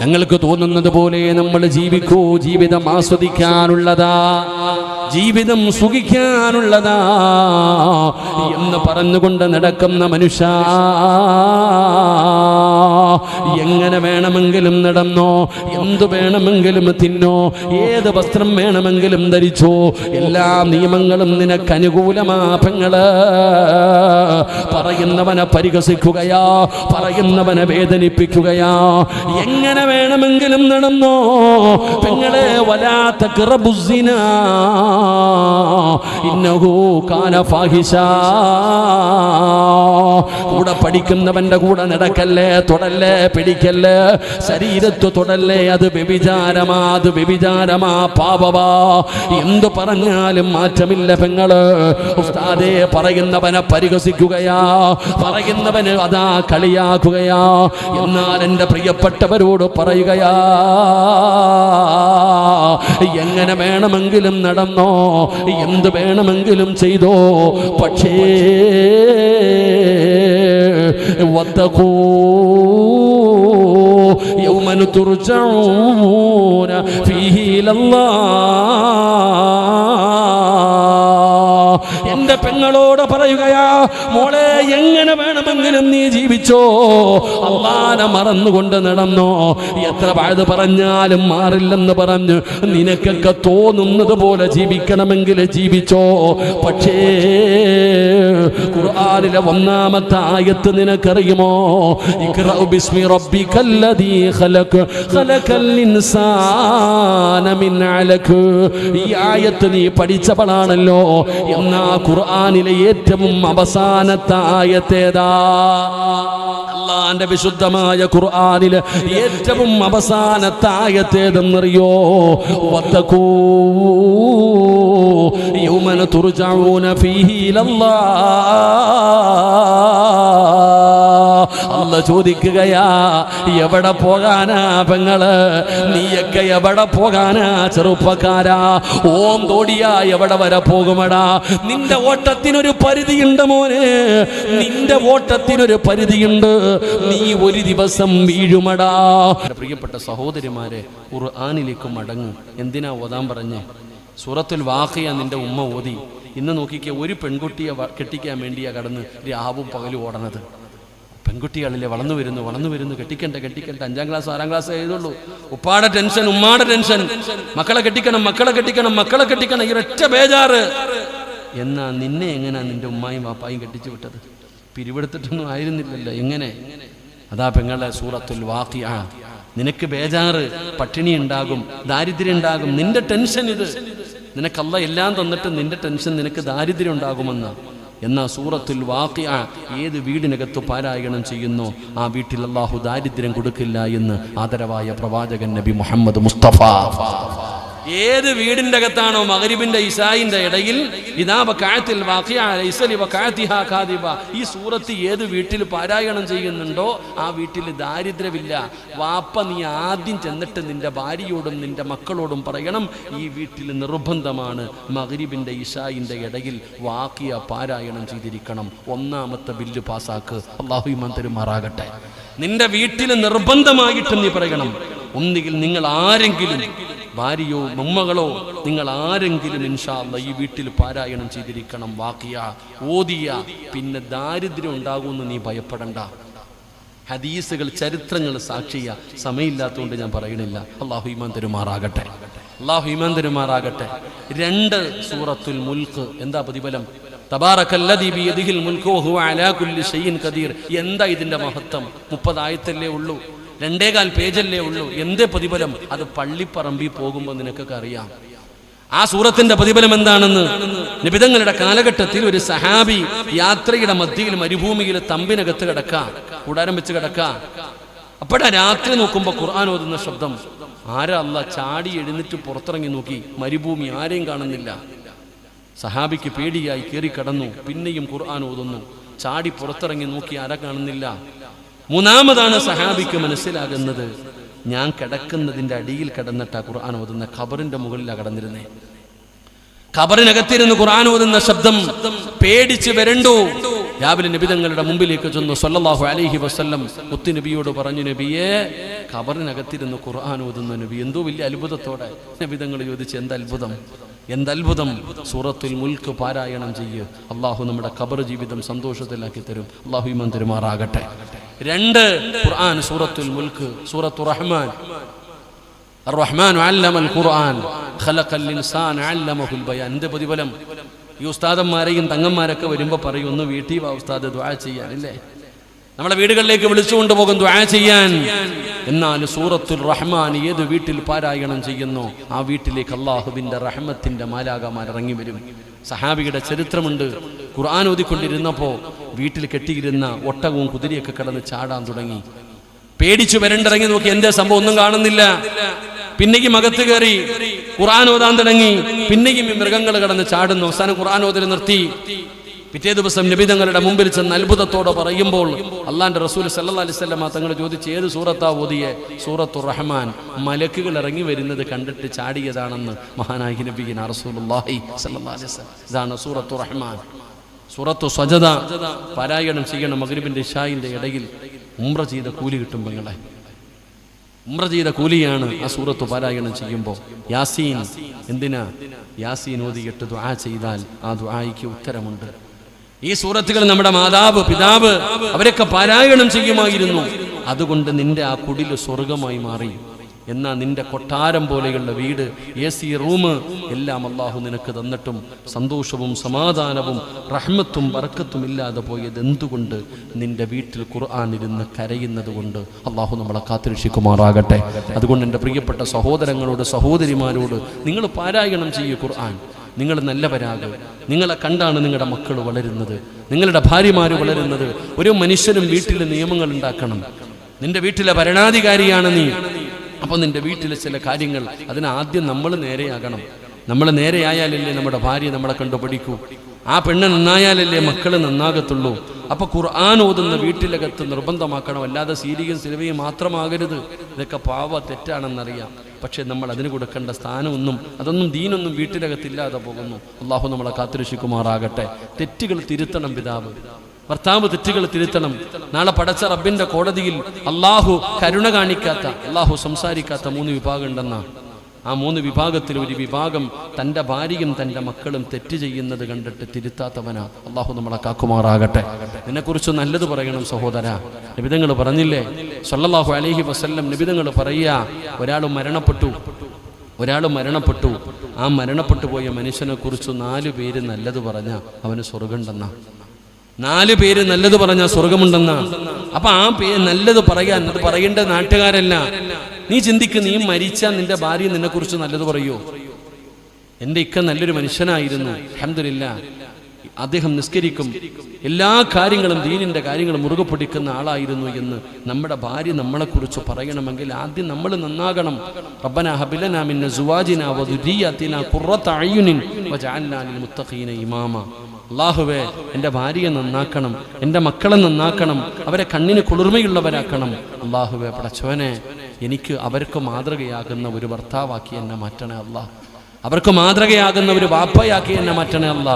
ഞങ്ങൾക്ക് തോന്നുന്നത് പോലെ നമ്മൾ ജീവിക്കൂ ജീവിതം ആസ്വദിക്കാനുള്ളതാ ജീവിതം സുഖിക്കാനുള്ളതാ എന്ന് പറഞ്ഞുകൊണ്ട് നടക്കുന്ന മനുഷ്യ എങ്ങനെ വേണമെങ്കിലും നടന്നോ? എന്തു വേണമെങ്കിലും തിന്നോ? ഏത് വസ്ത്രം വേണമെങ്കിലും ധരിച്ചോ? എല്ലാ നിയമങ്ങളും നിനക്ക് അനുകൂലമാപങ്ങൾ പറയുന്നവനെ പരിഹസിക്കുകയാ പറയുന്നവനെ വേദനിപ്പിക്കുകയാ. എങ്ങനെ വേണമെങ്കിലും നടന്നോ? പെങ്ങളെ വലാത്ത കിറബുസിന കാന കൂടെ പഠിക്കുന്നവന്റെ കൂടെ നടക്കല്ലേ തൊടല്ലേ? പിടിക്കല്ല ശരീരത്തു തൊടല്ലേ അത് വ്യഭിചാരമാ അത് വ്യഭിചാരമാ പാപവാ. എന്തു പറഞ്ഞാലും മാറ്റമില്ല പെങ്ങൾ. ഉസ്താദേ പറയുന്നവനെ പരിഹസിക്കുകയാ പറയുന്നവന് അതാ കളിയാക്കുകയാ. എന്നാൽ എന്റെ പ്രിയപ്പെട്ടവരോട് പറയുകയാ എങ്ങനെ വേണമെങ്കിലും നടന്നോ എന്ത് വേണമെങ്കിലും ചെയ്തോ. പക്ഷേ يوما ترجعون فيه إلى الله എന്റെ പെങ്ങളോട് പറയുകയാ മോളെ എങ്ങനെ വേണമെങ്കിലും നീ ജീവിച്ചോ? അള്ളാനെ മറന്നുകൊണ്ട് നടന്നോ? എത്ര വഴുത് പറഞ്ഞാലും മാറില്ലെന്ന് പറഞ്ഞ് നിനക്കൊക്കെ തോന്നുന്നത് പോലെ ജീവിക്കണമെങ്കിൽ ജീവിച്ചോ? പക്ഷേ ഖുർആാനിലെ ഒന്നാമത്തെ ആയത്ത് നിനക്കറിയുമോ? ബിസ്മി ഇൻസാന മിൻ ഈ ആയത്ത് നീ പഠിച്ചവളാണല്ലോ. എന്നാ ഖുർആനിലെ ഏറ്റവും അവസാനത്തെ ആയത്തേതാ? അള്ളാന്റെ വിശുദ്ധമായ ഖുർആനിലെ ഏറ്റവും അവസാനത്തെ ആയത്തേതെന്നറിയോ? വത്തക്കൂ ഫീഹി ഇലല്ലാഹ് അല്ല ചോദിക്കുകയാ എവിടെ പോകാനാ പെങ്ങൾ? നീയൊക്കെ എവിടെ പോകാനാ ചെറുപ്പക്കാരാ? ഓം തോടിയാ എവിടെ വരെ പോകുമടാ? നിന്റെ ഓട്ടത്തിനൊരു പരിധിയുണ്ട് മോനെ. നിന്റെ ഓട്ടത്തിനൊരു പരിധിയുണ്ട്. നീ ഒരു ദിവസം വീഴുമടാ. പ്രിയപ്പെട്ട സഹോദരിമാരെ ഖുർആനിലേക്ക് മടങ്ങും. എന്തിനാ ഓതാൻ പറഞ്ഞേ? സൂറത്തുൽ വാഖിയ നിന്റെ ഉമ്മ ഓതി. ഇന്ന് നോക്കിക്കേ ഒരു പെൺകുട്ടിയെ കെട്ടിക്കാൻ വേണ്ടിയാ കടന്ന് രാവും പകലും ഓടണത്. പെൺകുട്ടികളിലെ വളർന്നു വരുന്നു വളർന്നു വരുന്നു കെട്ടിക്കണ്ട കെട്ടിക്കണ്ട. അഞ്ചാം ക്ലാസ് ആറാം ക്ലാസ് എഴുതുള്ളൂ. ഉപ്പാടെ ടെൻഷൻ ഉമ്മാടെ ടെൻഷൻ. മക്കളെ കെട്ടിക്കണം മക്കളെ കെട്ടിക്കണം മക്കളെ കെട്ടിക്കണം. ഈ ഒറ്റ ബേജാറ്. എന്നാ നിന്നെ എങ്ങനെയാ നിന്റെ ഉമ്മായും വാപ്പായും കെട്ടിച്ചു വിട്ടത്? പിരിവെടുത്തിട്ടൊന്നും ആയിരുന്നില്ലല്ലോ. എങ്ങനെ? അതാ പെങ്ങളെ സൂറത്തുൽ വാക്കിയ നിനക്ക് ബേജാറ് പട്ടിണി ഉണ്ടാകും ദാരിദ്ര്യം ഉണ്ടാകും. നിന്റെ ടെൻഷൻ ഇത്. നിനക്കല്ല എല്ലാം തന്നിട്ട് നിന്റെ ടെൻഷൻ നിനക്ക് ദാരിദ്ര്യം ഉണ്ടാകുമെന്ന്. എന്നാ സൂറത്തുൽ വാഖിയ ഏത് വീടിനകത്ത് പാരായണം ചെയ്യുന്നു? ആ വീട്ടിൽ അള്ളാഹു ദാരിദ്ര്യം കൊടുക്കില്ല എന്ന് ആദരവായ പ്രവാചകൻ നബി മുഹമ്മദ് മുസ്തഫ. ഏത് വീടിന്റെ അകത്താണോ മകരിബിന്റെ ഇസായിന്റെ ഇടയിൽ? ഈ സൂറത്ത് ഏത് വീട്ടിൽ പാരായണം ചെയ്യുന്നുണ്ടോ ആ വീട്ടിൽ ദാരിദ്ര്യമില്ല. വാപ്പ നീ ആദ്യം ചെന്നിട്ട് നിന്റെ ഭാര്യയോടും നിന്റെ മക്കളോടും പറയണം ഈ വീട്ടിൽ നിർബന്ധമാണ് മകരിബിന്റെ ഇഷായിന്റെ ഇടയിൽ വാക്കിയ പാരായണം ചെയ്തിരിക്കണം. ഒന്നാമത്തെ ബില്ല് പാസ്സാക്ക് അള്ളാഹു ഇമാൻ തരുമാറാകട്ടെ നിന്റെ വീട്ടിൽ നിർബന്ധമായിട്ടും നീ പറയണം. ഒന്നുകിൽ നിങ്ങൾ ആരെങ്കിലും ഭാര്യയോ മമ്മകളോ നിങ്ങൾ ആരെങ്കിലും ഇൻഷാല്ല ഈ വീട്ടിൽ പാരായണം ചെയ്തിരിക്കണം വാക്കിയ ഓതിയ പിന്നെ ദാരിദ്ര്യം ഉണ്ടാകുമെന്ന് നീ ഭയപ്പെടണ്ട. ഹദീസുകൾ ചരിത്രങ്ങൾ സാക്ഷിയ സമയമില്ലാത്തതുകൊണ്ട് ഞാൻ പറയണില്ല. അള്ളാഹു ഇമാൻ തെരുമാറാകട്ടെ. അള്ളാഹു ഇമാൻ തെരുമാറാകട്ടെ. രണ്ട് സൂറത്തുൽ മുൽക്ക് എന്താ പ്രതിഫലം? എന്താ ഇതിന്റെ മഹത്വം? മുപ്പതായത്തല്ലേ ഉള്ളൂ. രണ്ടേകാൽ പേജല്ലേ ഉള്ളൂ. എന്തേ പ്രതിഫലം? അത് പള്ളിപ്പറമ്പിൽ പോകുമ്പോൾ നിനക്കൊക്കെ അറിയാം. ആ സൂറത്തിന്റെ പ്രതിഫലം എന്താണെന്ന്? നിബിതങ്ങളുടെ കാലഘട്ടത്തിൽ ഒരു സഹാബി യാത്രയുടെ മധ്യയിൽ മരുഭൂമിയിൽ തമ്പിനകത്ത് കിടക്ക. കൂടാരം വെച്ച് കിടക്ക. അപ്പോഴാ രാത്രി നോക്കുമ്പോ ഖുർആൻ ഓതുന്ന ശബ്ദം. ആരാ അല്ല ചാടി എഴുന്നിട്ട് പുറത്തിറങ്ങി നോക്കി? മരുഭൂമി ആരെയും കാണുന്നില്ല. സഹാബിക്ക് പേടിയായി കയറി കടന്നു. പിന്നെയും ഖുർആൻ ഓതുന്നു. ചാടി പുറത്തിറങ്ങി നോക്കി ആരാ കാണുന്നില്ല? മൂന്നാമതാണ് സഹാബിക്ക് മനസ്സിലാകുന്നത്. ഞാൻ കിടക്കുന്നതിന്റെ അടിയിൽ കിടന്നിട്ടാ ഖുർആൻ ഓതുന്ന. ഖബറിന്റെ മുകളിലാണ് കിടന്നിരുന്നേ. ഖബറിനകത്തിരുന്ന് ഖുർആൻ ഓതുന്ന ശബ്ദം പേടിച്ച് വരണ്ടു. രാവിലെ നബിതങ്ങളുടെ മുമ്പിലേക്ക് ചെന്നു. സൊല്ലാഹു അലൈഹി വസ്ല്ലം മുത്തു നബിയോട് പറഞ്ഞു നബിയെ ഖബറിനകത്തിരുന്ന് ഖുർആൻ ഓതുന്ന നബി എന്തോ വലിയ അത്ഭുതത്തോടെ. നബിതങ്ങൾ ചോദിച്ചു എന്ത് അത്ഭുതം? എന്തത്ഭുതം സൂറത്തുൽ മുൽക്ക് പാരായണം ചെയ്യുക അള്ളാഹു നമ്മുടെ ഖബർ ജീവിതം സന്തോഷത്തിലാക്കി തരും. അള്ളാഹു ഇമാൻ തെരുമാറാകട്ടെ. രണ്ട് ഖുർആൻ സൂറത്തുൽ മുൽക്ക് സൂറത്തു റഹ്മാൻ. റഹ്മാൻ അല്ലമൽ ഖുർആൻ ഖലഖൽ ഇൻസാൻ അല്ലമഹുൽ ബയാൻ. എന്ത് പ്രതിഫലം? ഈ ഉസ്താദന്മാരെയും തങ്ങന്മാരൊക്കെ വരുമ്പോൾ പറയും ഒന്ന് വീട്ടിൽ ഉസ്താദ് ദ്വാ ചെയ്യാൻ അല്ലേ? നമ്മളെ വീടുകളിലേക്ക് വിളിച്ചുകൊണ്ട് പോകും ദ്വാ ചെയ്യാൻ. എന്നാൽ സൂറത്തുൽ റഹ്മാൻ ഏത് വീട്ടിൽ പാരായണം ചെയ്യുന്നു ആ വീട്ടിലേക്ക് അള്ളാഹുബിന്റെ റഹ്മത്തിന്റെ മാലാകമാർ ഇറങ്ങി വരും. സഹാബിയുടെ ചരിത്രമുണ്ട്. ഖുർആൻ ഓതിക്കൊണ്ടിരുന്നപ്പോൾ വീട്ടിൽ കെട്ടിയിരുന്ന ഒട്ടകവും കുതിരയൊക്കെ കിടന്ന് ചാടാൻ തുടങ്ങി. പേടിച്ചു വരണ്ടിറങ്ങി നോക്കി എന്റെ സംഭവം? ഒന്നും കാണുന്നില്ല. പിന്നെയും അകത്ത് കയറി ഖുർആൻ ഓതാൻ തുടങ്ങി. പിന്നെയും ഈ മൃഗങ്ങൾ കടന്ന് ചാടുന്നു. അവസാനം ഖുർആൻ ഓതൽ നിർത്തി. പിറ്റേ ദിവസം നബിതങ്ങളുടെ മുമ്പിൽ ചെന്ന് അത്ഭുതത്തോടെ പറയുമ്പോൾ അള്ളാന്റെ റസൂൽ സല്ലാ അലിസ്വല്ല തങ്ങൾ ചോദിച്ച് ഏത് സൂറത്താ ഓതിയെ? സൂറത്തു റഹ്മാൻ മലക്കുകൾ ഇറങ്ങി വരുന്നത് കണ്ടിട്ട് ചാടിയതാണെന്ന് മഹാനായി നബീൻ റസൂൽ ഇതാണ് സൂറത്തു റഹ്മാൻ സൂറത്തു സജദ പാരായണം ചെയ്യണം മഗ്രിബിന്റെ ഇഷായിന്റെ ഇടയിൽ ഉമ്ര ചെയ്ത കൂലി കിട്ടും പെങ്ങളെ. ഉമ്ര ചെയ്ത കൂലിയാണ് ആ സൂറത്ത് പാരായണം ചെയ്യുമ്പോൾ. യാസീൻ എന്തിനാ? യാസീൻ ഓതിയിട്ട് ദുആ ചെയ്താൽ ആ ദുആയിക്ക് ഉത്തരമുണ്ട്. ഈ സൂറത്തുകൾ നമ്മുടെ മാതാവ് പിതാവ് അവരൊക്കെ പാരായണം ചെയ്യുമായിരുന്നു. അതുകൊണ്ട് നിന്റെ ആ കുടിൽ സ്വർഗമായി മാറി. എന്നാ നിന്റെ കൊട്ടാരം പോലെയുള്ള വീട് എ സി റൂം എല്ലാം അള്ളാഹു നിനക്ക് തന്നിട്ടും സന്തോഷവും സമാധാനവും റഹ്മത്തും വറക്കത്തും ഇല്ലാതെ പോയത് എന്തുകൊണ്ട്? നിന്റെ വീട്ടിൽ ഖുർആൻ ഇരുന്ന് കരയുന്നത് കൊണ്ട് അള്ളാഹു നമ്മളെ കാത്തിരക്ഷിക്കുമാറാകട്ടെ. അതുകൊണ്ട് എന്റെ പ്രിയപ്പെട്ട സഹോദരങ്ങളോട് സഹോദരിമാരോട് നിങ്ങൾ പാരായണം ചെയ്യുക ഖുർആൻ. നിങ്ങൾ നല്ലവരാകും. നിങ്ങളെ കണ്ടാണ് നിങ്ങളുടെ മക്കൾ വളരുന്നത്. നിങ്ങളുടെ ഭാര്യമാർ വളരുന്നത്. ഒരു മനുഷ്യനും വീട്ടിൽ നിയമങ്ങൾ ഉണ്ടാക്കണം. നിന്റെ വീട്ടിലെ ഭരണാധികാരിയാണ് നീ. അപ്പോൾ നിന്റെ വീട്ടിലെ ചില കാര്യങ്ങൾ അതിന് ആദ്യം നമ്മൾ നേരെയാകണം. നമ്മൾ നേരെയായാലല്ലേ നമ്മുടെ ഭാര്യ നമ്മളെ കണ്ടു പഠിക്കൂ. ആ പെണ്ണ് നന്നായാലല്ലേ മക്കൾ നന്നാകത്തുള്ളൂ. അപ്പോൾ ഖുർആൻ ഓതുന്ന വീട്ടിലകത്ത് നിർബന്ധമാക്കണം. അല്ലാതെ സീരിയും സിനിമയും മാത്രമാകരുത്. ഇതൊക്കെ പാവ തെറ്റാണെന്നറിയാം. പക്ഷേ നമ്മൾ അതിന് കൊടുക്കേണ്ട സ്ഥാനമൊന്നും അതൊന്നും ദീനൊന്നും വീട്ടിലകത്തില്ലാതെ പോകുന്നു. അള്ളാഹു നമ്മളെ കാത്തിരക്ഷിക്കുമാറാകട്ടെ. തെറ്റുകൾ തിരുത്തണം പിതാവ്. ഭർത്താവ് തെറ്റുകൾ തിരുത്തണം. നാളെ പടച്ച റബ്ബിന്റെ കോടതിയിൽ അള്ളാഹു കരുണ കാണിക്കാത്ത അള്ളാഹു സംസാരിക്കാത്ത മൂന്ന് വിഭാഗം ഉണ്ടെന്നാണ് ആ മൂന്ന് വിഭാഗത്തിൽ ഒരു വിഭാഗം തന്റെ ഭാര്യയും തന്റെ മക്കളും തെറ്റ് ചെയ്യുന്നത് കണ്ടിട്ട് തിരുത്താത്തവനാ. അള്ളാഹു നമ്മളെ കാക്കുമാറാകട്ടെ. നിന്നെക്കുറിച്ച് നല്ലത് പറയണം സഹോദര. നിബിതങ്ങൾ പറഞ്ഞില്ലേ? സൊല്ലാഹു അലഹി വസ്ല്ലം നിബിതങ്ങൾ പറയുക ഒരാൾ മരണപ്പെട്ടു. ഒരാൾ മരണപ്പെട്ടു. ആ മരണപ്പെട്ടു പോയ മനുഷ്യനെ കുറിച്ച് നാല് പേര് നല്ലത് പറഞ്ഞ അവന് സ്വർഗമുണ്ടെന്നാ നാല് പേര് നല്ലത് പറഞ്ഞ സ്വർഗമുണ്ടെന്നാ. അപ്പൊ ആ പേര് നല്ലത് പറയാൻ അത് പറയേണ്ട നാട്ടുകാരല്ല. നീ ചിന്തിക്ക് നീ മരിച്ച നിന്റെ ഭാര്യ നിന്നെ കുറിച്ച് നല്ലത് പറയോ? എന്റെ ഇക്ക നല്ലൊരു മനുഷ്യനായിരുന്നു. അഹമ്മദില്ല അദ്ദേഹം നിസ്കരിക്കും. എല്ലാ കാര്യങ്ങളും ദീനിന്റെ കാര്യങ്ങൾ മുറുകെ പിടിക്കുന്ന ആളായിരുന്നു എന്ന് നമ്മുടെ ഭാര്യ നമ്മളെക്കുറിച്ച് പറയണമെങ്കിൽ ആദ്യം നമ്മൾ നന്നാകണം. മുത്തഖീന അള്ളാഹുവേ എന്റെ ഭാര്യയെ നന്നാക്കണം എന്റെ മക്കളെ നന്നാക്കണം അവരെ കണ്ണിന് കുളിർമയുള്ളവരാക്കണം. അള്ളാഹുവേ പടച്ചവനെ എനിക്ക് അവർക്ക് മാതൃകയാകുന്ന ഒരു ഭർത്താവാക്കി എന്നെ മാറ്റണേ അള്ളാഹ് അവർക്ക് മാതൃകയാകുന്ന ഒരു വാപ്പയാക്കി എന്നെ മാറ്റണേ അല്ല.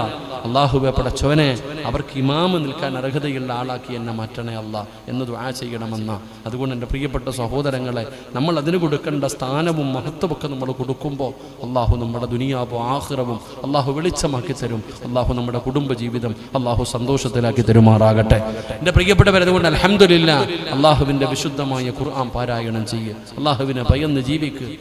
അള്ളാഹുബെ പടച്ചവനെ അവർക്ക് ഇമാമ് നിൽക്കാൻ അർഹതയുള്ള ആളാക്കി എന്നെ മാറ്റണേ അല്ല എന്ന് ദ്വാ ചെയ്യണമെന്ന. അതുകൊണ്ട് എന്റെ പ്രിയപ്പെട്ട സഹോദരങ്ങളെ നമ്മൾ അതിന് കൊടുക്കേണ്ട സ്ഥാനവും മഹത്വമൊക്കെ നമ്മൾ കൊടുക്കുമ്പോൾ അള്ളാഹു നമ്മുടെ ദുനിയാവും ആഹ്റവും അള്ളാഹു വെളിച്ചമാക്കി തരും. അള്ളാഹു നമ്മുടെ കുടുംബ ജീവിതം അള്ളാഹു സന്തോഷത്തിലാക്കി തരുമാറാകട്ടെ. എന്റെ പ്രിയപ്പെട്ടവരതുകൊണ്ട് അലഹമില്ല അള്ളാഹുവിന്റെ വിശുദ്ധമായ ഖുർആൻ പാരായണം ചെയ്യുക അള്ളാഹുവിനെ ഭയന്ന് ജീവിക്കുക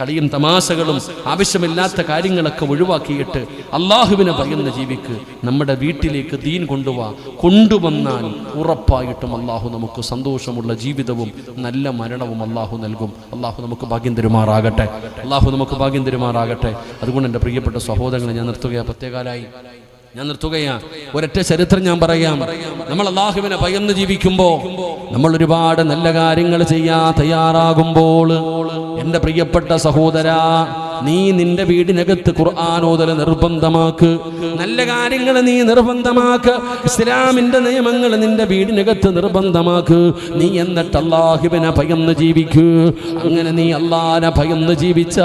കളിയും തമാശകളും ആവശ്യമില്ലാത്ത കാര്യങ്ങളൊക്കെ ഒഴിവാക്കിയിട്ട് അള്ളാഹുവിനെ ഭയന്ന് ജീവിക്ക് നമ്മുടെ വീട്ടിലേക്ക് ദീൻ കൊണ്ടുവാ കൊണ്ടുവന്നാൽ ഉറപ്പായിട്ടും അള്ളാഹു നമുക്ക് സന്തോഷമുള്ള ജീവിതവും നല്ല മരണവും അള്ളാഹു നൽകും. അള്ളാഹു നമുക്ക് ഭാഗ്യം തരുമാറാകട്ടെ. അള്ളാഹു നമുക്ക് ഭാഗ്യം തരുമാറാകട്ടെ. അതുകൊണ്ട് എന്റെ പ്രിയപ്പെട്ട സഹോദരങ്ങളെ ഞാൻ നിർത്തുകയാണ് പ്രത്യേകാലായി. ഞാൻ നിർത്തുകയാ. ഒരൊറ്റ ചരിത്രം ഞാൻ പറയാം. നമ്മൾ അള്ളാഹുവിനെ ഭയന്ന് ജീവിക്കുമ്പോൾ നമ്മൾ ഒരുപാട് നല്ല കാര്യങ്ങൾ ചെയ്യാൻ തയ്യാറാകുമ്പോൾ എന്റെ പ്രിയപ്പെട്ട സഹോദര നീ നിന്റെ വീടിനകത്ത് ഖുർആാനോദല നിർബന്ധമാക്ക്. നല്ല കാര്യങ്ങൾ നീ നിർബന്ധമാക്ക്. ഇസ്ലാമിന്റെ നിയമങ്ങൾ നിന്റെ വീടിനകത്ത് നിർബന്ധമാക്ക്. നീ എന്നിട്ട് അള്ളാഹുവിനെ ഭയന്ന് ജീവിക്കൂ. അങ്ങനെ നീ അള്ളാഹനെ ഭയന്ന് ജീവിച്ച.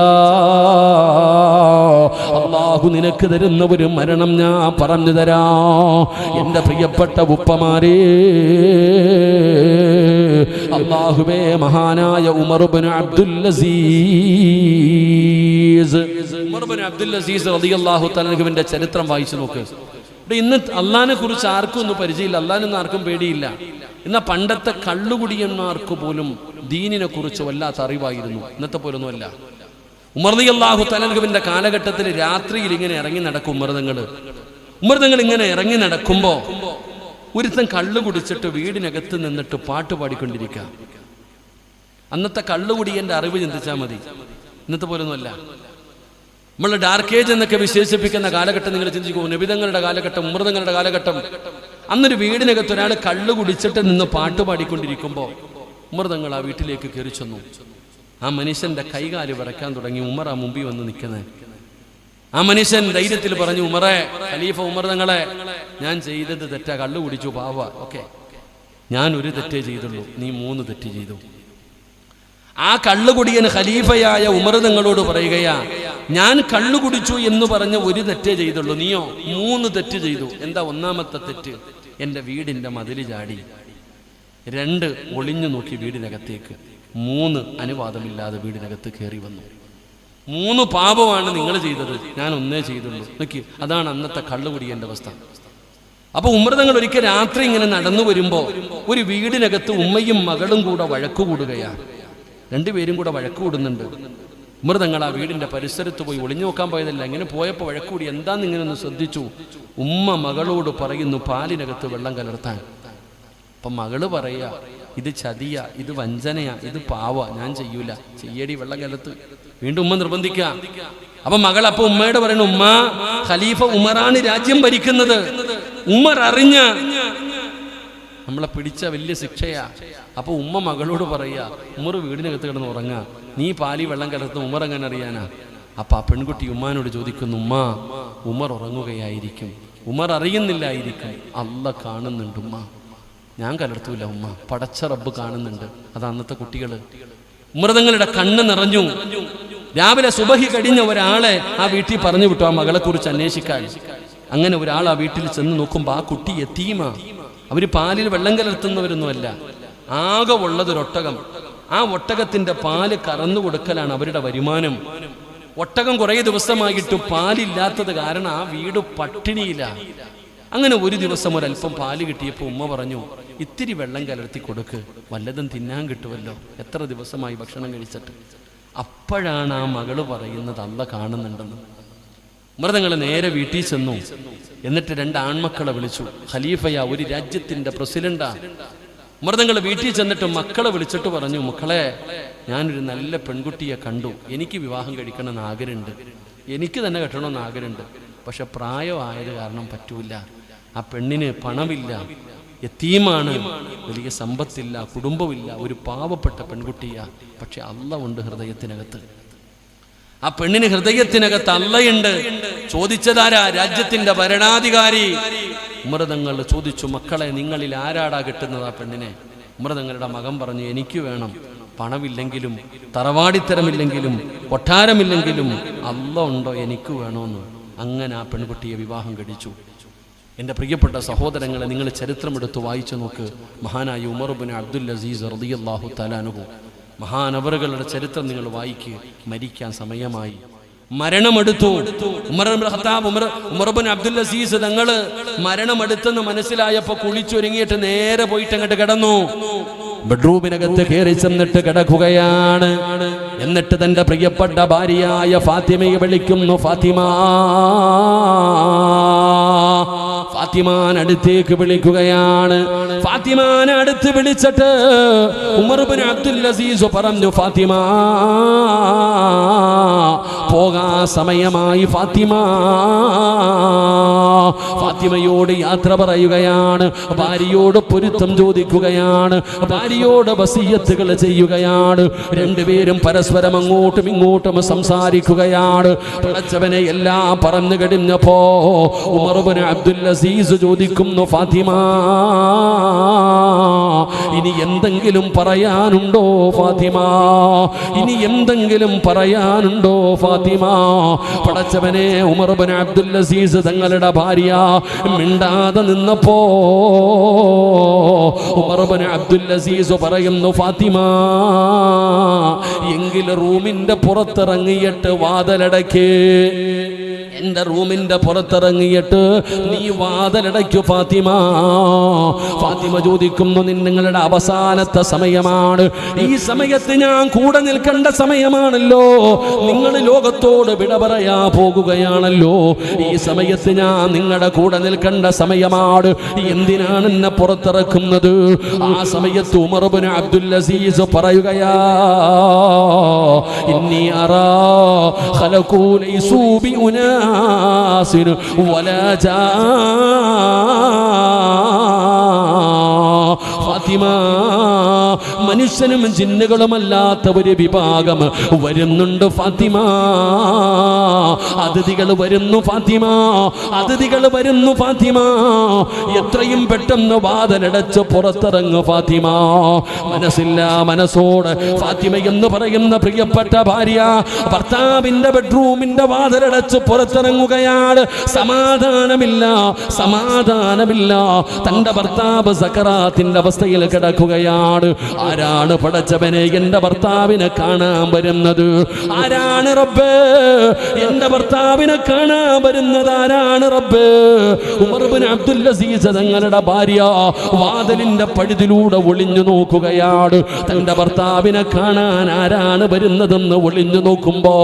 അള്ളാഹു നിനക്ക് തരുന്ന ഒരു മരണം ഞാൻ പറഞ്ഞു തരാ. എന്റെ പ്രിയപ്പെട്ട ഉപ്പമാരേ. അള്ളാഹുവേ മഹാനായ ഉമർബിൻ അബ്ദുൽ അസീസ് അബ്ദുൽ അസീസ് റളിയല്ലാഹു ചരിത്രം വായിച്ചു നോക്ക്. ഇന്ന് അള്ളാഹിനെ കുറിച്ച് ആർക്കും ഒന്നും പരിചയമില്ല. അള്ളാഹിനൊന്നും ആർക്കും പേടിയില്ല. എന്നാൽ പണ്ടത്തെ കള്ളുകുടിയന്മാർക്ക് പോലും ദീനിനെ കുറിച്ച് വല്ലാത്ത അറിവായിരുന്നു. ഇന്നത്തെ പോലൊന്നുമല്ല. ഉമർദി അള്ളാഹു തലഹുവിന്റെ കാലഘട്ടത്തിൽ രാത്രിയിൽ ഇങ്ങനെ ഇറങ്ങി നടക്കും ഉമർദങ്ങൾ ഉമർദങ്ങൾ ഇങ്ങനെ ഇറങ്ങി നടക്കുമ്പോൾ ഒരുത്തൻ കള്ളു കുടിച്ചിട്ട് വീടിനകത്ത് നിന്നിട്ട് പാട്ട് പാടിക്കൊണ്ടിരിക്കുക അന്നത്തെ കള്ളുകുടിയന്റെ അറിവ് ചിന്തിച്ചാൽ മതി. ഇന്നത്തെ പോലൊന്നുമല്ല. നമ്മൾ ഡാർക്ക് ഏജ് എന്നൊക്കെ വിശേഷിപ്പിക്കുന്ന കാലഘട്ടം നിങ്ങൾ ചിന്തിക്കൂ നബിതങ്ങളുടെ കാലഘട്ടം മൃതങ്ങളുടെ കാലഘട്ടം. അന്നൊരു വീടിനകത്ത് ഒരാൾ കള്ളു കുടിച്ചിട്ട് നിന്ന് പാട്ട് പാടിക്കൊണ്ടിരിക്കുമ്പോൾ മൃതങ്ങൾ ആ വീട്ടിലേക്ക് കയറി ചെന്നു. ആ മനുഷ്യന്റെ കൈകാൽ വിറക്കാൻ തുടങ്ങി. ഉമർ ആ മുമ്പിൽ വന്ന് നിൽക്കുന്നത് ആ മനുഷ്യൻ ധൈര്യത്തിൽ പറഞ്ഞു ഉമറെ ഖലീഫ ഉമർ തങ്ങളെ ഞാൻ ചെയ്തത് തെറ്റാ. കള്ളു കുടിച്ചു പാവ. ഓക്കെ. ഞാൻ ഒരു തെറ്റേ ചെയ്തുള്ളൂ. നീ മൂന്ന് തെറ്റ് ചെയ്തു. ആ കള്ളുകുടിയൻ ഖലീഫയായ ഉമർ നിങ്ങളോട് പറയുകയാ ഞാൻ കള്ളു കുടിച്ചു എന്ന് പറഞ്ഞ ഒരു തെറ്റേ ചെയ്തുള്ളൂ. നീയോ മൂന്ന് തെറ്റ് ചെയ്തു. എന്താ ഒന്നാമത്തെ തെറ്റ്? എന്റെ വീടിന്റെ മതിൽ ചാടി. രണ്ട് ഒളിഞ്ഞു നോക്കി വീടിനകത്തേക്ക്. മൂന്ന് അനുവാദമില്ലാതെ വീടിനകത്ത് കയറി വന്നു. മൂന്ന് പാപമാണ് നിങ്ങൾ ചെയ്തത്. ഞാൻ ഒന്നേ ചെയ്തുള്ളൂ. നോക്കി അതാണ് അന്നത്തെ കള്ളുകുടിയന്റെ അവസ്ഥ. അപ്പൊ ഉമ്രതങ്ങൾ ഒരിക്കൽ രാത്രി ഇങ്ങനെ നടന്നു വരുമ്പോ ഒരു വീടിനകത്ത് ഉമ്മയും മകളും കൂടെ വഴക്കുകൂടുകയാണ് രണ്ടുപേരും കൂടെ വഴക്കുകൂടുന്നുണ്ട് കൂടുന്നുണ്ട്. ഉമ്രതങ്ങൾ ആ വീടിന്റെ പരിസരത്ത് പോയി ഒളിഞ്ഞു നോക്കാൻ പോയതല്ല ഇങ്ങനെ പോയപ്പോൾ വഴക്കൂടി എന്താന്ന് ഇങ്ങനെ ഒന്ന് ശ്രദ്ധിച്ചു? ഉമ്മ മകളോട് പറയുന്നു പാലിനകത്ത് വെള്ളം കലർത്താൻ. അപ്പൊ മകൾ പറയാ ഇത് ചതിയ ഇത് വഞ്ചനയാ ഇത് പാവ ഞാൻ ചെയ്യൂല. ചെയ്യടി വെള്ളം കലത്ത് വീണ്ടും ഉമ്മ നിർബന്ധിക്കുക അപ്പൊ മകൾ അപ്പൊ ഉമ്മയോട് പറയുന്നു ഉമ്മ ഖലീഫ ഉമറാണ് രാജ്യം ഭരിക്കുന്നത്. ഉമർ അറിഞ്ഞ. നമ്മളെ പിടിച്ച വലിയ ശിക്ഷയാ. അപ്പൊ ഉമ്മ മകളോട് പറയാ ഉമ്മർ വീടിനകത്ത് കിടന്ന് ഉറങ്ങാ. നീ പാലി വെള്ളം കലർത്തുന്ന ഉമ്മർ എങ്ങനെ അറിയാനാ? അപ്പൊ ആ പെൺകുട്ടി ഉമ്മാനോട് ചോദിക്കുന്നു ഉമ്മ ഉമർ ഉറങ്ങുകയായിരിക്കും. ഉമർ അറിയുന്നില്ലായിരിക്കും. അല്ല കാണുന്നുണ്ട് ഉമ്മ. ഞാൻ കലർത്തൂല ഉമ്മ. പടച്ച റബ്ബ് കാണുന്നുണ്ട്. അത് അന്നത്തെ കുട്ടികൾ ഉമൃതങ്ങളുടെ കണ്ണ് നിറഞ്ഞു. രാവിലെ സുബഹി കഴിഞ്ഞ ഒരാളെ ആ വീട്ടിൽ പറഞ്ഞു വിട്ടു ആ മകളെ കുറിച്ച് അന്വേഷിക്കാൻ. അങ്ങനെ ഒരാൾ ആ വീട്ടിൽ ചെന്ന് നോക്കുമ്പോൾ ആ കുട്ടി എത്തീമാ. അവർ പാലിൽ വെള്ളം കലർത്തുന്നവരൊന്നുമല്ല. ആകെ ഉള്ളത് ഒരു ഒട്ടകം ആ ഒട്ടകത്തിന്റെ പാൽ കറന്നു കൊടുക്കലാണ് അവരുടെ വരുമാനം. ഒട്ടകം കുറേ ദിവസമായിട്ട് പാലില്ലാത്തത് കാരണം ആ വീട് പട്ടിണിയില്ല അങ്ങനെ ഒരു ദിവസം ഒരല്പം പാൽ കിട്ടിയപ്പോൾ ഉമ്മ പറഞ്ഞു ഇത്തിരി വെള്ളം കലർത്തി കൊടുക്ക്. വല്ലതും തിന്നാൻ കിട്ടുമല്ലോ എത്ര ദിവസമായി ഭക്ഷണം കഴിച്ചിട്ട്. അപ്പോഴാണ് ആ മകൾ പറയുന്നത് അല്ല കാണുന്നുണ്ടെന്ന്. മൃതങ്ങൾ നേരെ വീട്ടിൽ ചെന്നു. എന്നിട്ട് രണ്ട് ആൺമക്കളെ വിളിച്ചു. ഖലീഫയ ഒരു രാജ്യത്തിന്റെ പ്രസിഡന്റാ. മൃതങ്ങൾ വീട്ടിൽ ചെന്നിട്ട് മക്കളെ വിളിച്ചിട്ട് പറഞ്ഞു മക്കളെ ഞാനൊരു നല്ല പെൺകുട്ടിയെ കണ്ടു. എനിക്ക് വിവാഹം കഴിക്കണമെന്ന് ആഗ്രഹമുണ്ട്. എനിക്ക് തന്നെ കെട്ടണമെന്ന് ആഗ്രഹമുണ്ട്. പക്ഷെ പ്രായമായത് കാരണം പറ്റൂല. ആ പെണ്ണിന് പണമില്ല. എത്തീമാണ് വലിയ സമ്പത്തില്ല കുടുംബമില്ല ഒരു പാവപ്പെട്ട പെൺകുട്ടിയാ. പക്ഷെ അല്ല ഉണ്ട് ഹൃദയത്തിനകത്ത്. ആ പെണ്ണിന് ഹൃദയത്തിനകത്ത് അല്ലയുണ്ട്. ചോദിച്ചതാരാ? രാജ്യത്തിന്റെ ഭരണാധികാരി. മൃതങ്ങൾ ചോദിച്ചു മക്കളെ നിങ്ങളിൽ ആരാടാ കിട്ടുന്നത് ആ പെണ്ണിനെ? മൃതങ്ങളുടെ മകൻ പറഞ്ഞു എനിക്ക് വേണം. പണമില്ലെങ്കിലും തറവാടിത്തരമില്ലെങ്കിലും കൊട്ടാരമില്ലെങ്കിലും അല്ല ഉണ്ടോ? എനിക്ക് വേണമെന്ന് അങ്ങനെ ആ പെൺകുട്ടിയെ വിവാഹം കഴിച്ചു. എന്റെ പ്രിയപ്പെട്ട സഹോദരങ്ങളെ നിങ്ങൾ ചരിത്രമെടുത്ത് വായിച്ചു നോക്ക്. മഹാനായ ഉമർബിൻ അബ്ദുൽ അസീസ് റളിയല്ലാഹു തലാനുഹു മഹാനവറുകളുടെ ചരിത്രം നിങ്ങൾ വായിക്കുക മരിക്കാൻ സമയമായി. മരണമെടുത്തു. Umar Khattab Umar Umar bin Abdul Aziz തങ്ങൾ മരണമെടുത്തെന്ന് മനസ്സിലായപ്പോ കുളിച്ചൊരുങ്ങിയിട്ട് നേരെ പോയിട്ട് അങ്ങോട്ട് കിടന്നു. ബെഡ്റൂമിനകത്ത് കയറി ചെന്നിട്ട് കിടക്കുകയാണ്. എന്നിട്ട് തന്റെ പ്രിയപ്പെട്ട ഭാര്യയായ ഫാത്തിമയെ വിളിക്കുന്നു ഫാത്തിമ. ഫാത്തിമാൻ അടുത്തേക്ക് വിളിക്കുകയാണ്. ഫാത്തിമാൻ അടുത്ത് വിളിച്ചിട്ട് ഉമർബിൻ അബ്ദുൽ അസീസ് പറഞ്ഞു ഫാത്തിമ പോകാൻ സമയമായി ഫാത്തിമ. ഫാത്തിമയോട് യാത്ര പറയുകയാണ് ഭാര്യയോട് പൊരുത്തം ചോദിക്കുകയാണ് ഭാര്യയോട് വസീയത്തുകൾ ചെയ്യുകയാണ് രണ്ടുപേരും പരസ്പരം അങ്ങോട്ടും ഇങ്ങോട്ടും സംസാരിക്കുകയാണ്. പടച്ചവനെ എല്ലാം പറഞ്ഞു കഴിഞ്ഞപ്പോ ഉമർബിന് അബ്ദുൽ അസീസ് ചോദിക്കുന്നു ഫാത്തിമ. ഇനി എന്തെങ്കിലും പറയാനുണ്ടോ ഫാത്തിമ? ഇനി എന്തെങ്കിലും പറയാനുണ്ടോ ഫാത്തിമ? പടച്ചവനെ ഉമർബൻ അബ്ദുൽ അസീസ് തങ്ങളുടെ ഭാര്യ മിണ്ടാതെ നിന്നപ്പോ ഉമർബൻ അബ്ദുൽ അസീസ് പറയുന്നു ഫാത്തിമ എങ്കിൽ റൂമിന്റെ പുറത്തിറങ്ങിയിട്ട് വാതലടയ്ക്ക് എന്റെ റൂമിന്റെ പുറത്തിറങ്ങിയിട്ട് നീ വാതലടയ്ക്കു ഫാത്തിമ ഫാത്തിമ ചോദിക്കുന്നു നിങ്ങളുടെ അവസാനത്തെ സമയമാണ് ഈ സമയത്ത് ഞാൻ കൂടെ നിൽക്കേണ്ട സമയമാണല്ലോ നിങ്ങൾ ലോകത്തോട് വിട പറയാ പോകുകയാണല്ലോ ഈ സമയത്ത് ഞാൻ നിങ്ങളുടെ കൂടെ നിൽക്കേണ്ട സമയമാണ് എന്തിനാണ് എന്നെ പുറത്തിറക്കുന്നത് ആ സമയത്ത് ഉമർബിന് അബ്ദുൽ അസീസ് പറയുകയാ ഇന്നി അറാ خلقوا ليسوا بأناس ناس ولا جاء فاطمة മനുഷ്യനും ജിന്നുകളുമല്ലാത്ത ഒരു വിഭാഗം വരുന്നുണ്ട് ഫാത്തിമ. അതിഥികൾ വരുന്നു ഫാത്തിമ. അതിഥികൾ വരുന്നു ഫാത്തിമ. എത്രയും പെട്ടെന്ന് വാതനടച്ച് പുറത്തിറങ്ങു ഫാത്തിമ. മനസ്സില്ല മനസ്സോട് ഫാത്തിമ എന്ന് പറയുന്ന പ്രിയപ്പെട്ട ഭാര്യ ഭർത്താവിന്റെ ബെഡ്റൂമിന്റെ വാതിലടച്ച് പുറത്തിറങ്ങുകയാണ്. സമാധാനമില്ല സമാധാനമില്ല. തന്റെ ഭർത്താവ് സക്കറാത്തിന്റെ അവസ്ഥയിൽ കിടക്കുകയാണ്. ആരാണ് പടച്ചവനെ എന്റെ ഭർത്താവിനെ കാണാൻ വരുന്നത്? ആരാണ് റബ്ബ്? എന്റെ ഭർത്താവിനെ കാണാൻ വരുന്നത് ആരാണ് റബ്ബ്? ഉമർബിൻ അബ്ദുൽ അസീസ് തങ്ങളുടെ ഭാര്യ വാതിലിന്റെ പഴുതിലൂടെ ഒളിഞ്ഞു നോക്കുകയാണ്. തന്റെ ഭർത്താവിനെ കാണാൻ ആരാണ് വരുന്നതെന്ന് ഒളിഞ്ഞു നോക്കുമ്പോ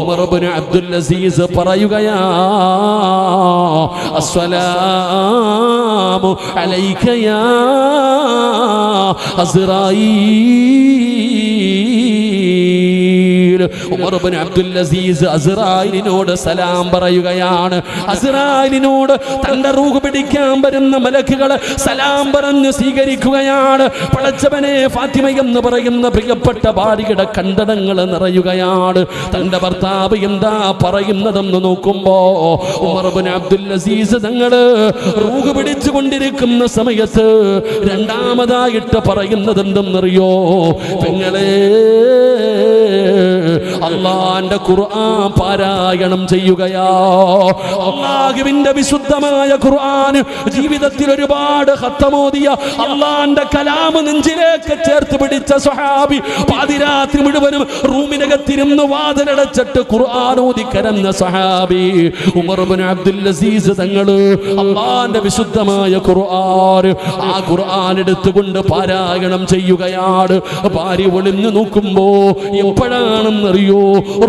ഉമർബിൻ അബ്ദുൽ അസീസ് പറയുകയാ യാ দায়ী ഉമർ ഇബ്നു അബ്ദുൽ അസീസ് അസ്റായിലിനോട് സലാം പറയുകയാണ്. അസ്റായിലിനോട് തന്റെ റൂഹ് പിടിക്കാൻ വരുന്ന മലക്കുകളെ സലാം പറഞ്ഞ് സ്വീകരിക്കുകയാണ്. പടച്ചവനെ ഫാത്തിമ എന്ന് പറയുന്ന പ്രിയപ്പെട്ട ഭാര്യയുടെ കണ്ടടങ്ങൾ നിറയുകയാണ്. തന്റെ ഭർത്താവ് എന്താ പറയുന്നതെന്ന് നോക്കുമ്പോ ഉമർ ഇബ്നു അബ്ദുൽ അസീസ് തങ്ങൾ റൂഹ് പിടിച്ചുകൊണ്ടിരിക്കുന്ന സമയത്ത് രണ്ടാമതായിട്ട് പറയുന്നത് എന്തെന്നറിയോ പെങ്ങളെ അള്ളാന്റെ ഖുർആൻ പാരായണം ചെയ്യുകയാ. അള്ളാഹുവിന്റെ വിശുദ്ധമായ ഖുർആൻ ജീവിതത്തിൽ ഒരുപാട് ഹത്തമോദിയ അള്ളാന്റെ കലാമ് നെഞ്ചിലേക്ക് ചേർത്ത് പിടിച്ച സ്വഹാബി പാതിരാത്രി മുഴുവനും റൂമിനകത്തിരുന്ന് വാതിലടച്ചിട്ട് ഖുർആൻ കരന്ന സഹാബി ഉമർബിൻ അബ്ദുൽ അസീസ് തങ്ങൾ അള്ളാന്റെ വിശുദ്ധമായ ഖുർആൻ ആ ഖുർആൻ എടുത്തുകൊണ്ട് പാരായണം ചെയ്യുകയാണ്. ഭാര്യ ഒളിഞ്ഞു നോക്കുമ്പോ എപ്പോഴാണെന്നറിയോ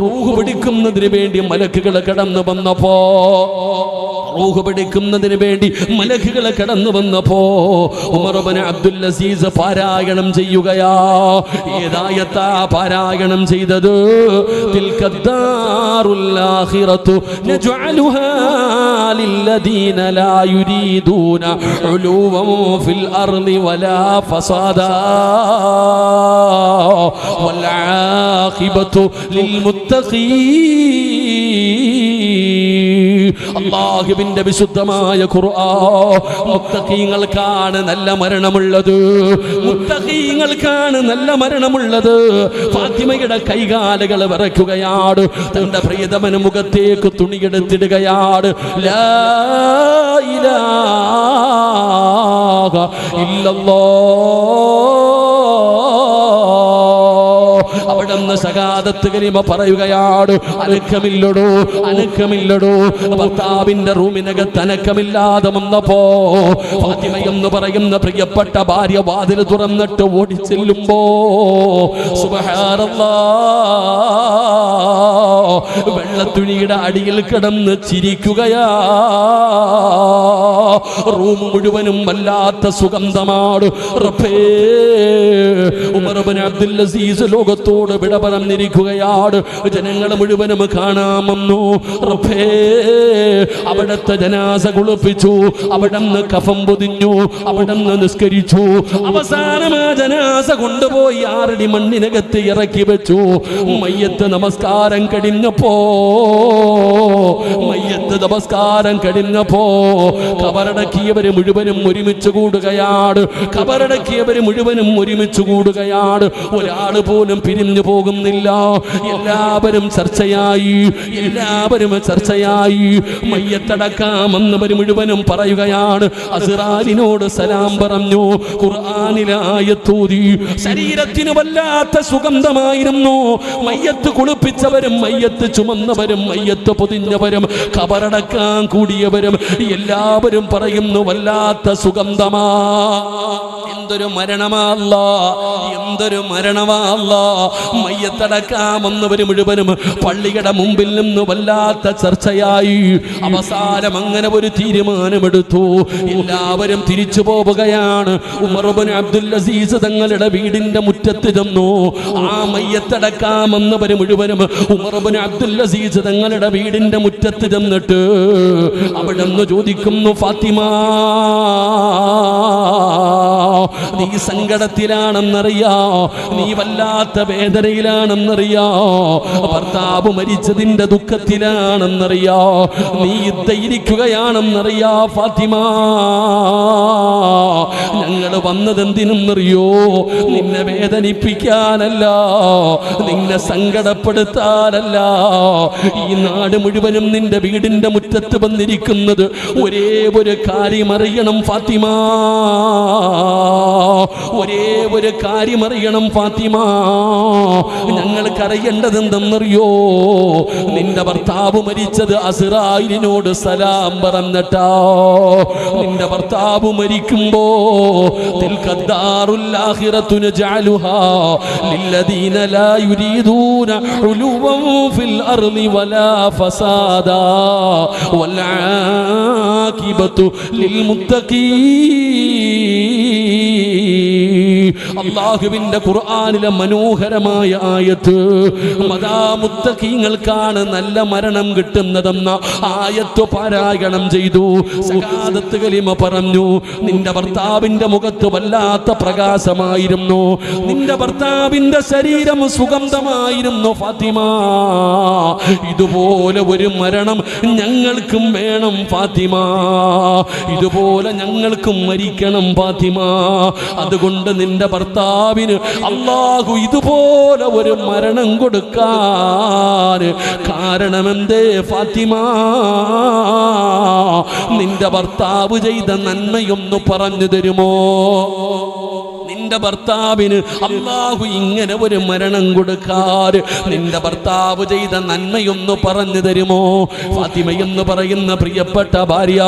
റൂഹ് പിടിക്കുന്നതിന് വേണ്ടി മലക്കുകൾ കടന്നു വന്നപ്പോ റൂഹ് പിടിക്കുന്നതിന് വേണ്ടി മലക്കുകൾ കടന്നു വന്നപ്പോ ഉമർബൻ അബ്ദുൽ അസീസ് പാരായണം ചെയ്യുകയാ ഏതായത്താ പാരായണം ചെയ്തത് തിൽക്കദ്ദാറുൽ ആഖിറത്തു നജ്അലുഹാ للذين لا يريدون علوا في الأرض ولا فسادا والعاقبة للمتقين അള്ളാഹുവിന്റെ വിശുദ്ധമായ മുത്തഖീങ്ങൾക്കാണ് നല്ല മരണമുള്ളത്. മുത്തഖീങ്ങൾക്കാണ് നല്ല മരണമുള്ളത്. ഫാത്തിമയുടെ കൈകാലുകൾ വിറയ്ക്കുകയാണ്. തന്റെ പ്രിയതമന മുഖത്തേക്ക് തുണിയെടുത്തിടുകയാണ്. ലാ ഇലാഹ ഇല്ലല്ലാഹ് അവിടുന്ന് സകാദത്ത് കരിമ പറയുകയാണ് അനക്കമില്ലടോ അനക്കമില്ലടോ ഭർത്താവിന്റെ റൂമിനകത്ത് അനക്കമില്ലാതെ വന്നപ്പോ എന്ന് പറയുന്ന പ്രിയപ്പെട്ട ഭാര്യ വാതിൽ തുറന്നിട്ട് ഓടിച്ചെല്ലുമ്പോ സുബ്ഹാനല്ലാഹ് വെള്ളത്തുണിയുടെ അടിയിൽ കിടന്ന് ചിരിക്കുകയാ. റൂം മുഴുവനും വല്ലാത്ത സുഗന്ധമാണ് ഇബ്നു അബ്ദുൽ അസീസ് ലോകത്തോട് വിട പറഞ്ഞിരിക്കുകയാണ് ജനങ്ങൾ മുഴുവനും കാണാമെന്നു. അവിടത്തെ ജനാസ കുളിപ്പിച്ചു. അവിടുന്ന് കഫം പൊതിഞ്ഞു. അവിടുന്ന് നിസ്കരിച്ചു. അവസാനം ആ ജനാസ കൊണ്ടുപോയി ആറടി മണ്ണിനകത്ത് ഇറക്കി വെച്ചു. മയ്യത്ത് നമസ്കാരം കഴിഞ്ഞപ്പോ മയ്യത്ത് നമസ്കാരം കഴിഞ്ഞപ്പോ കബറടക്കിയവര് മുഴുവനും ഒരുമിച്ച് കൂടുകയാണ്. കബറടക്കിയവര് മുഴുവനും ഒരുമിച്ച് കൂടുകയാണ് ഒരാൾ പോലും പിരിഞ്ഞു പോകുന്നില്ല. എല്ലാവരും ചർച്ചയായി. എല്ലാവരും ചർച്ചയായി. മയ്യത്തടക്കാമെന്നവർ മുഴുവനും പറയുകയാണ്. അസിറാലിനോട് സലാം പറഞ്ഞു. ഖുർആാനിലായത്തൂതി ശരീരത്തിന് വല്ലാത്ത സുഗന്ധമായിരുന്നു. മയ്യത്ത് കുളിപ്പിച്ചവരും മയ്യത്ത് ചുമന്നവരും മയ്യത്ത് പൊതിഞ്ഞവരും കബറടക്കാൻ കൂടിയവരും എല്ലാവരും പറയുന്നു വല്ലാത്ത സുഗന്ധമാ. എന്തൊരു മരണമല്ല എന്തൊരു മരണമല്ല മയ്യത്തടക്കാമെന്നവര് മുഴുവനും പള്ളിയുടെ മുമ്പിൽ നിന്ന് വല്ലാത്ത ചർച്ചയായി. അവസാനം അങ്ങനെ ഒരു തീരുമാനമെടുത്തു. എല്ലാവരും തിരിച്ചു പോവുകയാണ്. ഉമർബൻ അബ്ദുൽ അസീസ് തങ്ങളുടെ വീടിന്റെ മുറ്റത്ത് ചെന്നു. ആ മയ്യത്തടക്കാമെന്നവര് മുഴുവനും ഉമർബൻ അബ്ദുൽ അസീസ് തങ്ങളുടെ വീടിന്റെ മുറ്റത്ത് ചെന്നിട്ട് അവിടെ നിന്ന് ചോദിക്കുന്നു ഫാത്തിമ നീ സങ്കടത്തിലാണെന്നറിയാ നീ വല്ലാത്ത വേദനയിലാണെന്നറിയാ ഭർത്താവ് മരിച്ചതിന്റെ ദുഃഖത്തിലാണെന്നറിയാ നീ ഇരിക്കുകയാണെന്നറിയാ ഫാത്തിമ. ഞങ്ങൾ വന്നതെന്തിനെന്നറിയോ? നിന്നെ വേദനിപ്പിക്കാനല്ല നിന്നെ സങ്കടപ്പെടുത്താനല്ല. ഈ നാട് മുഴുവനും നിന്റെ വീടിന്റെ മുറ്റത്ത് വന്നിരിക്കുന്നത് ഒരേ ഒരു കാര്യം അറിയണം ഫാത്തിമ. ഒരേ ഒരു കാര്യം അറിയണം ഫാത്തിമ. ഞങ്ങൾക്കറിയേണ്ടത് എന്തെന്നറിയോ നിന്റെ ഭർത്താവ് മരിച്ചത് അസിറായിലിനോട് സലാം പറഞ്ഞിട്ടാ. നിന്റെ ഭർത്താവ് മരിക്കുമ്പോ തിൽക്കദ്ദാറുല്ലാഹിറത്തു നജഅലുഹാ ലില്ലദീന ലാ യുരീദൂന ഉലുവൻ ഫിൽ അർളി വലാ ഫസാദാ. വൽ ആകിബത്തു ലിൽമുത്തഖീൻ അള്ളാഹുവിന്റെ ഖുർആാനിലെ മനോഹരമായ ആയത്ത് മതാമുത്തഖീങ്ങൾക്കാണ് നല്ല മരണം കിട്ടുന്നതെന്ന ആയത്ത് പാരായണം ചെയ്തു. കലിമ പറഞ്ഞു നിന്റെ ഭർത്താവിന്റെ മുഖത്ത് വല്ലാത്ത പ്രകാശമായിരുന്നു. നിന്റെ ഭർത്താവിന്റെ ശരീരം സുഗന്ധമായിരുന്നു ഫാത്തിമ. ഇതുപോലെ ഒരു മരണം ഞങ്ങൾക്കും വേണം ഫാത്തിമ. ഇതുപോലെ ഞങ്ങൾക്കും മരിക്കണം ഫാത്തിമ. അതുകൊണ്ട് നിന്റെ ഭർത്താവിന് അള്ളാഹു ഇതുപോലെ ഒരു മരണം കൊടുക്കാൻ കാരണമെന്തേ ഫാത്തിമ? നിന്റെ ഭർത്താവ് ചെയ്ത നന്മയൊന്ന് പറഞ്ഞു തരുമോ? നിന്റെ ഭർത്താവിന് അള്ളാഹു ഇങ്ങനെ ഒരു മരണം കൊടുക്കാറ്. നിന്റെ ഭർത്താവ് ചെയ്ത നന്മയൊന്ന് പറഞ്ഞു തരുമോ? ഫാത്തിമയെന്ന് പറയുന്ന പ്രിയപ്പെട്ട ഭാര്യ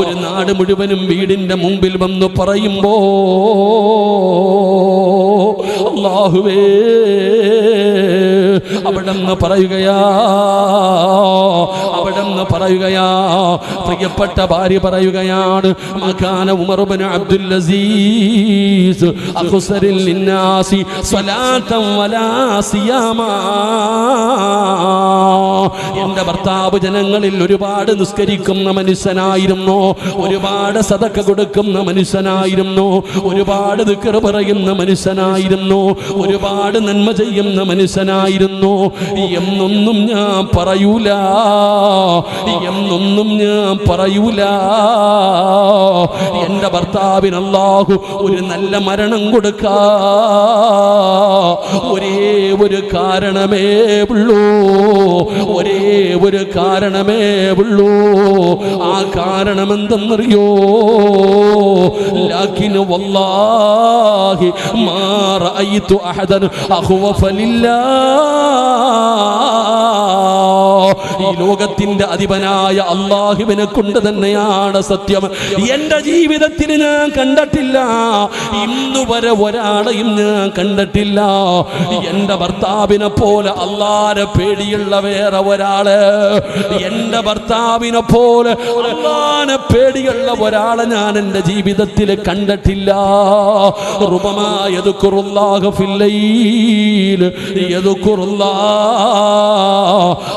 ഒരു നാട് മുഴുവനും വീടിന്റെ മുമ്പിൽ വന്ന് പറയുമ്പോ അള്ളാഹുവേ അവിടെന്ന് പറയുകയാ അവിടെന്ന് പറയുകയാ. പ്രിയപ്പെട്ട ഭാര്യ പറയുകയാണ് മകാന ഉമർബൻ അബ്ദുൽ അസീസ് അഹുസരിൽ ലിന്നാസി സ്വലാത്തം വലാ സിയാമാ. എന്റെ ഭർത്താവ് ജനങ്ങളിൽ ഒരുപാട് നിസ്കരിക്കുന്ന മനുഷ്യനായിരുന്നു. ഒരുപാട് സതക്ക കൊടുക്കുന്ന മനുഷ്യനായിരുന്നു. ഒരുപാട് ദിക്കറ് പറയുന്ന മനുഷ്യനായിരുന്നു. ഒരുപാട് നന്മ ചെയ്യുന്ന മനുഷ്യനായിരുന്നു. എന്നൊന്നും ഞാൻ പറയൂല. എന്നൊന്നും ഞാൻ പറയൂല. എന്റെ ഭർത്താവിന് അല്ലാഹു ഒരു നല്ല മരണം കൊടുക്ക. ഒരേ ഒരു കാരണമേ ഉള്ളൂ. ഒരേ ഒരു കാരണമേ ഉള്ളൂ. ആ കാരണം എന്തെന്നറിയോ ലാക്കിന് വല്ലാഹി മാ റഅയ്തു അഹദൻ അഖ്വഫ ലില്ലാ ഈ ലോകത്തിന്റെ അധിപനായ അള്ളാഹുവിനെ കൊണ്ട് തന്നെയാണ് സത്യം. എന്റെ ജീവിതത്തിൽ ഞാൻ കണ്ടിട്ടില്ല. ഇന്നു വരെ ഒരാളെയും ഞാൻ കണ്ടിട്ടില്ല. എന്റെ ഭർത്താവിനെ പോലെ അള്ളാരെ പേടിയുള്ള വേറെ ഒരാൾ. എന്റെ ഭർത്താവിനെ പോലെ അള്ളാനെ പേടിയുള്ള ഒരാളെ ഞാൻ എന്റെ ജീവിതത്തിൽ കണ്ടിട്ടില്ല. റുബമായത്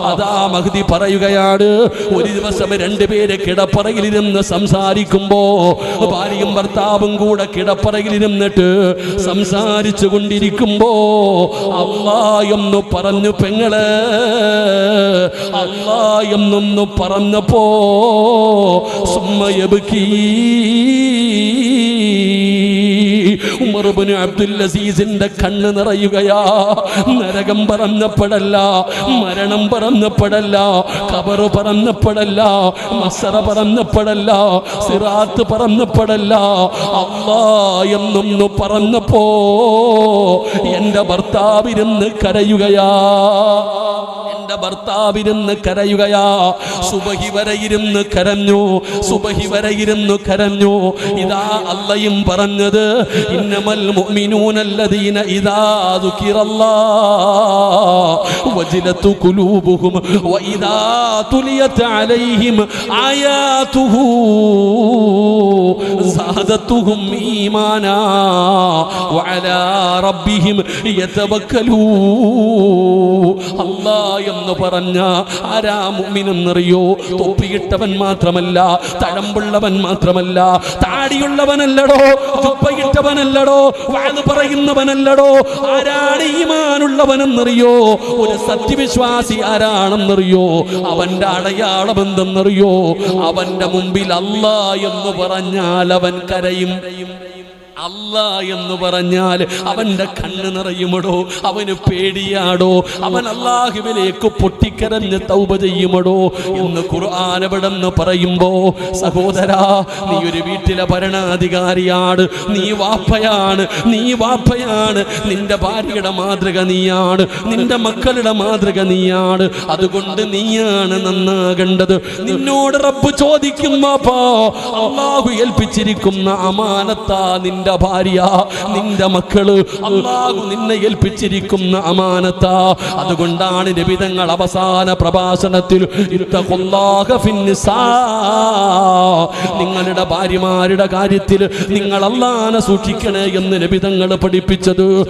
അതാ മഹദി പറയുകയാണ്. ഒരു ദിവസം രണ്ടുപേരെ കിടപ്പറയിലിരുന്ന് സംസാരിക്കുമ്പോ ഭാര്യയും ഭർത്താവും കൂടെ കിടപ്പറയിലിരുന്നിട്ട് സംസാരിച്ചു കൊണ്ടിരിക്കുമ്പോ എന്ന് പറഞ്ഞു പെങ്ങൾ എന്നൊന്നു പറഞ്ഞപ്പോ സുമ്മയബുക്കീ ഉമർബിന് അബ്ദുൽ അസീസിന്റെ കണ്ണ് നിറയുകയാ. നരകം പറഞ്ഞപ്പോഴല്ല മരണം പറഞ്ഞപ്പോഴല്ല കബറ് പറഞ്ഞപ്പോഴല്ല മസറ പറഞ്ഞപ്പോഴല്ല സിറാത്ത് പറഞ്ഞപ്പോഴല്ല അള്ളാ എന്നൊന്നു പറഞ്ഞപ്പോ എന്റെ ഭർത്താവിരുന്ന് കരയുകയാ. എന്റെ ഭർത്താവിരുന്ന് കരയുകയാ. സുബഹി വരെ ഇരുന്ന് കരഞ്ഞു സുബഹി വരെ ഇരുന്ന് കരഞ്ഞു. ഇതാ അല്ലയും പറഞ്ഞത് ഇന്നമൽ മുഅ്മിനൂനല്ലദീന ഇദാ الله وجلت ഖുലൂബുഹും വഇദാ تليت അലൈഹിം آياته زادتهم ഈമാനാ വഅലാ റബ്ബിഹിം യതവക്കലൂ الله എന്ന് പറഞ്ഞ ആരാ മുഅ്മിനെന്നറിയോ തൊപ്പിയിട്ടവൻ മാത്രമല്ല തഴമ്പുള്ളവൻ മാത്രമല്ല താടിയുള്ളവനല്ലടോ ചുപ്പയിട്ടവനല്ലടോ വാത് പറയുന്നവനല്ലടോ. ആരാണ് ഈമാനുള്ളവനെന്നറിയോ? ഒരു സത്യവിശ്വാസി ആരാണെന്നറിയോ? അവന്റെ അടയാളം എന്തെന്നറിയോ അവന്റെ മുമ്പിൽ അല്ല എന്ന് പറഞ്ഞാൽ അവൻ കരയും. അല്ല എന്ന് പറഞ്ഞാൽ അവന്റെ കണ്ണ് നിറയുമടോ? അവന് പേടിയാടോ? അവൻ അള്ളാഹുവിലേക്ക് പൊട്ടിക്കരഞ്ഞ് തൗബ ചെയ്യുമടോ? എന്ന് ഖുർആാനവിടെന്ന് പറയുമ്പോ സഹോദരാ നീ ഒരു വീട്ടിലെ ഭരണാധികാരിയാണ്. നീ വാപ്പയാണ്. നീ വാപ്പയാണ്. നിന്റെ ഭാര്യയുടെ മാതൃക നീയാണ്. നിന്റെ മക്കളുടെ മാതൃക നീയാണ്. അതുകൊണ്ട് നീയാണ് നന്നാകേണ്ടത്. നിന്നോട് റബ്ബ് ചോദിക്കും അള്ളാഹു ഏൽപ്പിച്ചിരിക്കുന്ന അമാനത്താ നിന്റെ ഭാര്യ നിന്റെ മക്കൾ അള്ളാഹു നിന്നെ ഏൽപ്പിച്ചിരിക്കുന്ന അമാനത്ത അതുകൊണ്ടാണ് നിബിതങ്ങൾ അവസാന പ്രഭാഷണത്തിൽ. നിങ്ങളുടെ ഭാര്യമാരുടെ കാര്യത്തിൽ നിങ്ങൾ അള്ളാനെ സൂക്ഷിക്കണേ എന്ന് നിബിതങ്ങൾ പഠിപ്പിച്ചത്